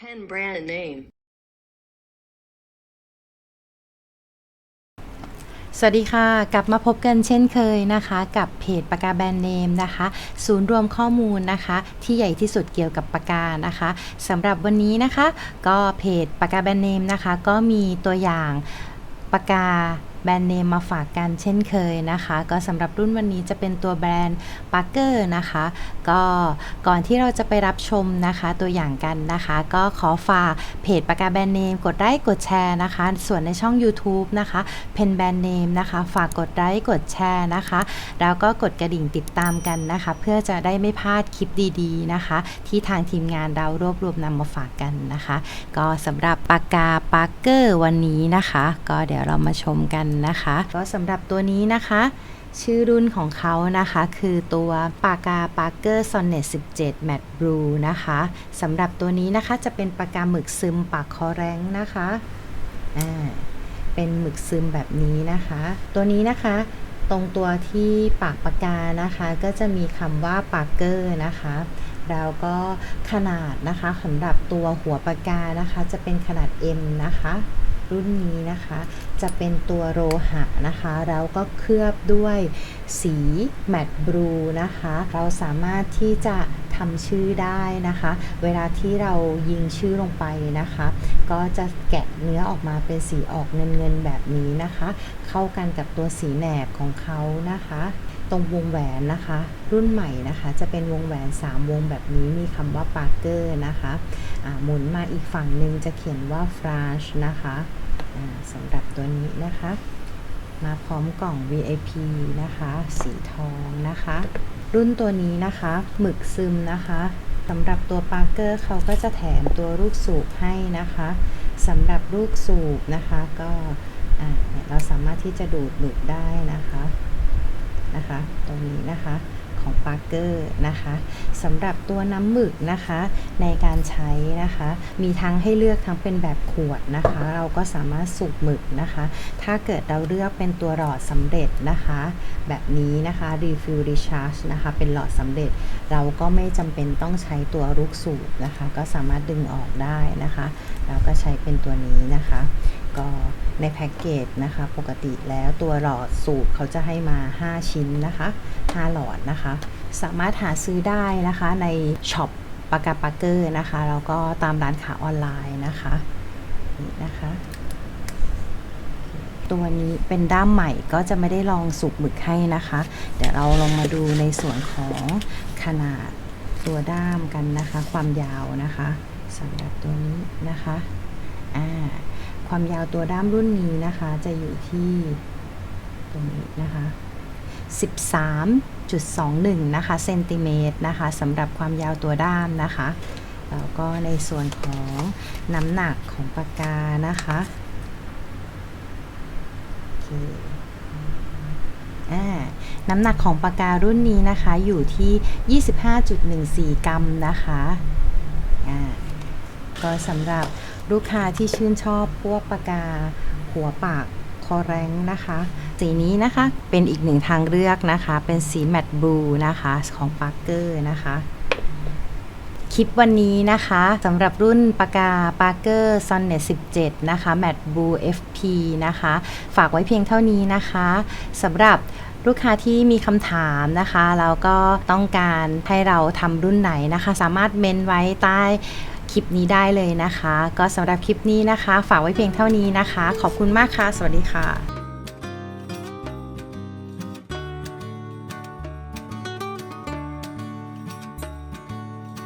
pen brand name. สวัสดีค่ะ กลับมาพบกันเช่นเคยนะคะ กับเพจปากกาแบรนด์เนมนะคะ ศูนย์รวมข้อมูลนะคะ ที่ใหญ่ที่สุดเกี่ยวกับปากกานะคะสำหรับวันนี้นะคะ ก็เพจปากกาแบรนด์เนมนะคะ ก็มีตัวอย่างปากกา แบรนด์เนมมาฝากกันเช่นเคยนะคะ ก็สำหรับรุ่นวันนี้จะเป็นตัวแบรนด์ปาร์เกอร์นะคะ ก็ก่อนที่เราจะไปรับชมนะคะตัวอย่างกันนะคะ ก็ขอฝากเพจปากกาแบรนด์เนมกดไลค์กดแชร์นะคะ ส่วนในช่อง YouTube นะคะเพนแบรนด์เนมนะคะ ฝากกดไลค์กดแชร์นะคะ แล้วก็กดกระดิ่งติดตามกันนะคะ เพื่อจะได้ไม่พลาดคลิปดีๆนะคะ ที่ทางทีมงานเรารวบรวมนำมาฝากกันนะคะ ก็สำหรับปากกาปาร์เกอร์วันนี้นะคะ ก็เดี๋ยวเรามาชมกันนะคะ ก็สำหรับตัวนี้นะคะ ชื่อรุ่นของเขานะคะคือตัวปากกาปาร์เกอร์ Sonnet 17 Matte Blue นะคะสำหรับตัวนี้นะคะจะเป็นปากกาหมึกซึมปากคอแรงนะคะอ่าเป็นหมึกซึมแบบนี้นะคะ ตัวนี้นะคะตรงตัวที่ปากปากกานะคะ ก็จะมีคำว่าปาร์เกอร์นะคะ แล้วก็ขนาดนะคะสำหรับตัวหัวปากกานะคะ จะเป็นขนาด M นะคะ รุ่นนี้นะคะ จะเป็นตัวโลหะนะคะ แล้วก็เคลือบด้วยสีแมตต์บลูนะคะ เราสามารถที่จะทำชื่อได้นะคะ เวลาที่เรายิงชื่อลงไปนะคะ ก็จะแกะเนื้อออกมาเป็นสีออกเงินเงินๆแบบนี้นะคะ เข้ากันกับตัวสีแหนบของเขานะคะ ตรงวงแหวนนะคะ รุ่นใหม่นะคะ จะเป็นวงแหวน 3 วงแบบนี้มีคำว่าปาร์เกอร์นะคะหมุนมาอีกฝั่งหนึ่งจะเขียนว่าฟรานช์นะคะสำหรับตัวนี้นะคะ มาพร้อมกล่อง VIP นะคะ สีทองนะคะ รุ่นตัวนี้นะคะหมึกซึมนะคะสำหรับตัวปาร์เกอร์เขาก็จะแถมตัวลูกสูบให้นะคะสำหรับลูกสูบนะคะก็เราสามารถที่จะดูดหมึกได้นะคะ นะคะ ตรงนี้นะคะของปาร์เกอร์นะคะสำหรับตัวน้ำหมึกนะคะในการใช้นะคะ มีทั้งให้เลือกทั้งเป็นแบบขวดนะคะ เราก็สามารถสูบหมึกนะคะ ถ้าเกิดเราเลือกเป็นตัวหลอดสำเร็จนะคะ แบบนี้นะคะ refill recharge นะคะ เป็นหลอดสำเร็จ เราก็ไม่จำเป็นต้องใช้ตัวลูกสูบนะคะ ก็สามารถดึงออกได้นะคะ เราก็ใช้เป็นตัวนี้นะคะ ก็ในแพ็กเกจนะคะ ปกติแล้วตัวหลอดสูบเขาจะให้มา 5 ชิ้นนะคะ 5 หลอดนะคะ สามารถหาซื้อได้นะคะในช็อปปากกาปาเกอร์นะคะ แล้วก็ตามร้านค้าออนไลน์นะคะนี่นะคะ ตัวนี้เป็นด้ามใหม่ก็จะไม่ได้ลองสุกหมึกให้นะคะ เดี๋ยวเราลองมาดูในส่วนของขนาดตัวด้ามกันนะคะ ความยาวนะคะสำหรับตัวนี้นะคะ ความยาวตัวด้ามรุ่นนี้นะคะ จะอยู่ที่ตรงนี้นะคะ13.21นะคะเซนติเมตรนะคะสำหรับความยาวตัวด้ามนะคะแล้วก็ในส่วนของน้ำหนักของปากกานะคะโอเคอ่าน้ำหนักของปากการุ่นนี้นะคะอยู่ที่ 25.14 กรัมนะคะอ่าก็สำหรับ ลูกค้าที่ชื่นชอบพวกปากกา หัวปากคอแรงนะคะ สีนี้นะคะเป็นอีกหนึ่งทางเลือกนะคะ เป็นสีแมตต์บลูนะคะของปาร์เกอร์นะคะคลิปวันนี้นะคะสำหรับรุ่นปากกา Parker Sonnet 17 นะคะ Matte Blue FP นะคะ ฝากไว้เพียงเท่านี้นะคะสำหรับลูกค้าที่มีคำถามนะคะแล้วก็ต้องการให้เราทำรุ่นไหนนะคะ สามารถเมนไว้ใต้ คลิปนี้ได้เลยนะคะ ก็สำหรับคลิปนี้นะคะ ฝากไว้เพียงเท่านี้นะคะ ขอบคุณมากค่ะ สวัสดีค่ะ